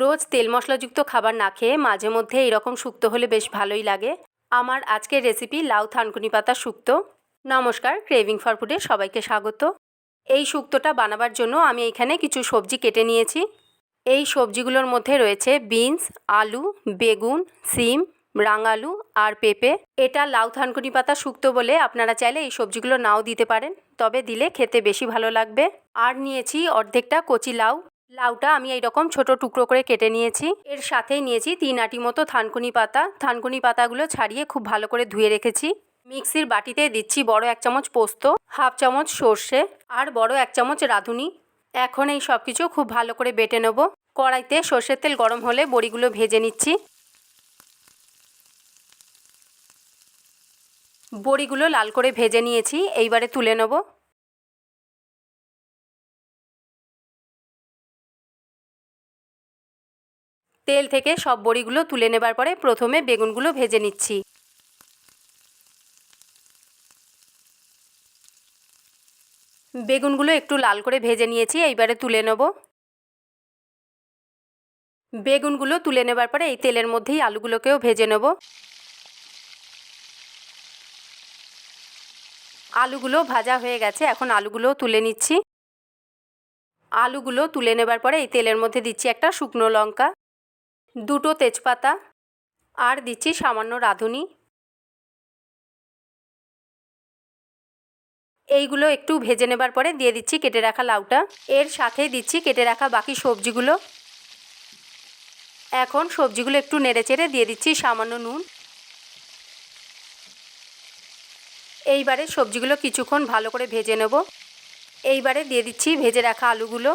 রোজ তেল মশলাযুক্ত খাবার না খেয়ে মাঝে মধ্যে এরকম শুক্তো হলে বেশ ভালোই লাগে। আমার আজকের রেসিপি লাউ থানকুনি পাতা শুক্তো। নমস্কার ক্রেভিং ফর ফুডে সবাইকে স্বাগত। এই শুক্তোটা বানাবার জন্য আমি এখানে কিছু সবজি কেটে নিয়েছি। এই সবজিগুলোর মধ্যে রয়েছে বিনস আলু, বেগুন, সিম, রাঙালু আর পেঁপে। এটা লাউ থানকুনি পাতা শুক্তো বলে আপনারা চাইলে এই সবজিগুলো নাও দিতে পারেন, তবে দিলে খেতে বেশি ভালো লাগবে। আর নিয়েছি অর্ধেকটা কচি লাউ। লাউটা আমি এইরকম ছোট টুকরো করে কেটে নিয়েছি। এর সাথেই নিয়েছি তিন আটি মতো থানকুনি পাতা। থানকুনি পাতাগুলো ছাড়িয়ে খুব ভালো করে ধুয়ে রেখেছি। মিক্সির বাটিতে দিচ্ছি বড় এক চামচ পোস্ত, হাফ চামচ সর্ষে আর বড় এক চামচ রাঁধুনি। এখন এই সব কিছু খুব ভালো করে বেটে নেব। কড়াইতে সর্ষের তেল গরম হলে বড়িগুলো ভেজে নিচ্ছি। বড়িগুলো লাল করে ভেজে নিয়েছি, এইবারে তুলে নেব। তেল থেকে সব বড়িগুলো তুলে নেবার পরে প্রথমে বেগুনগুলো ভেজে নিচ্ছি। বেগুনগুলো একটু লাল করে ভেজে নিয়েছি, এইবারে তুলে নেব। বেগুনগুলো তুলে নেবার পরে এই তেলের মধ্যেই আলুগুলোকেও ভেজে নেব। আলুগুলো ভাজা হয়ে গেছে, এখন আলুগুলো তুলে নিচ্ছি। আলুগুলো তুলে নেবার পরে এই তেলের মধ্যে দিচ্ছি একটা শুকনো লঙ্কা। দুটো তেজপাতা, আর দিচ্ছি সামান্য রাঁধুনি। এইগুলো একটু ভেজে নেবার পরে দিয়ে দিচ্ছি কেটে রাখা লাউটা। এর সাথে দিচ্ছি কেটে রাখা বাকি সবজিগুলো। এখন সবজিগুলো একটু নেড়ে চেড়ে দিয়ে দিচ্ছি সামান্য নুন। এইবারে সবজিগুলো কিছুক্ষণ ভালো করে ভেজে নেব। এইবারে দিয়ে দিচ্ছি ভেজে রাখা আলুগুলো।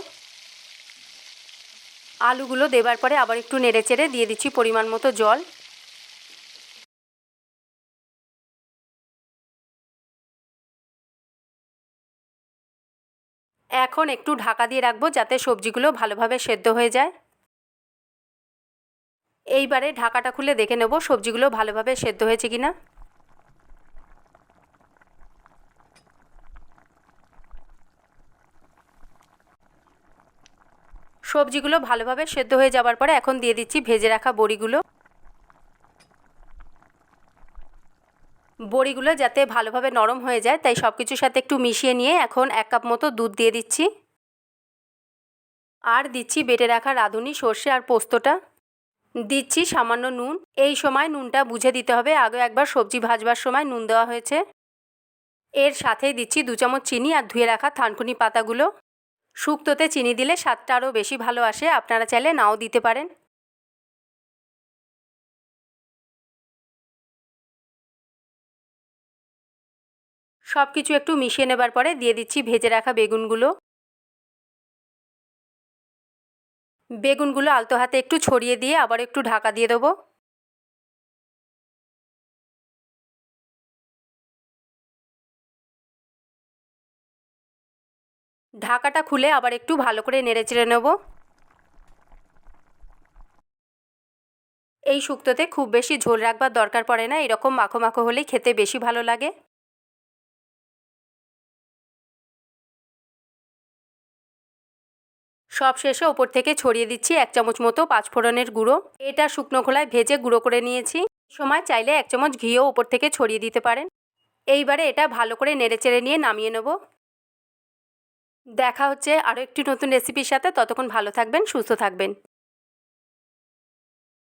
আলুগুলো দেবার পরে আবার একটু নেড়ে চেড়ে দিয়ে দিচ্ছি পরিমাণ মতো জল। এখন একটু ঢাকা দিয়ে রাখব যাতে সবজিগুলো ভালোভাবে সেদ্ধ হয়ে যায়। এইবারে ঢাকাটা খুলে দেখে নেব সবজিগুলো ভালোভাবে সেদ্ধ হয়েছে কিনা। সবজিগুলো ভালোভাবে সেদ্ধ হয়ে যাবার পরে এখন দিয়ে দিচ্ছি ভেজে রাখা বড়িগুলো। বড়িগুলো যাতে ভালোভাবে নরম হয়ে যায়, তাই সব কিছুর সাথে একটু মিশিয়ে নিয়ে এখন এক কাপ মতো দুধ দিয়ে দিচ্ছি। আর দিচ্ছি বেটে রাখা রাঁধুনি, সর্ষে আর পোস্তটা। দিচ্ছি সামান্য নুন। এই সময় নুনটা বুঝে দিতে হবে, আগে একবার সবজি ভাজবার সময় নুন দেওয়া হয়েছে। এর সাথেই দিচ্ছি দু চামচ চিনি আর ধুয়ে রাখা থানকুনি পাতাগুলো। শুক্তোতে চিনি দিলে স্বাদটা আরও বেশি ভালো আসে। আপনারা চাইলে নাও দিতে পারেন। সব কিছু একটু মিশিয়ে নেবার পরে দিয়ে দিচ্ছি ভেজে রাখা বেগুনগুলো। বেগুনগুলো আলতো হাতে একটু ছড়িয়ে দিয়ে আবার একটু ঢাকা দিয়ে দেবো। ঢাকাটা খুলে আবার একটু ভালো করে নেড়ে চেড়ে নেব। এই শুক্তোতে খুব বেশি ঝোল রাখবার দরকার পড়ে না, এরকম মাখো মাখো হলেই খেতে বেশি ভালো লাগে। সব শেষে ওপর থেকে ছড়িয়ে দিচ্ছি এক চামচ মতো পাঁচফোড়নের গুঁড়ো। এটা শুকনো খোলায় ভেজে গুঁড়ো করে নিয়েছি। সময় চাইলে এক চামচ ঘিও ওপর থেকে ছড়িয়ে দিতে পারেন। এইবারে এটা ভালো করে নেড়ে চেড়ে নিয়ে নামিয়ে নেব। দেখা হচ্ছে আরও একটি নতুন রেসিপির সাথে। ততক্ষণ ভালো থাকবেন সুস্থ থাকবেন।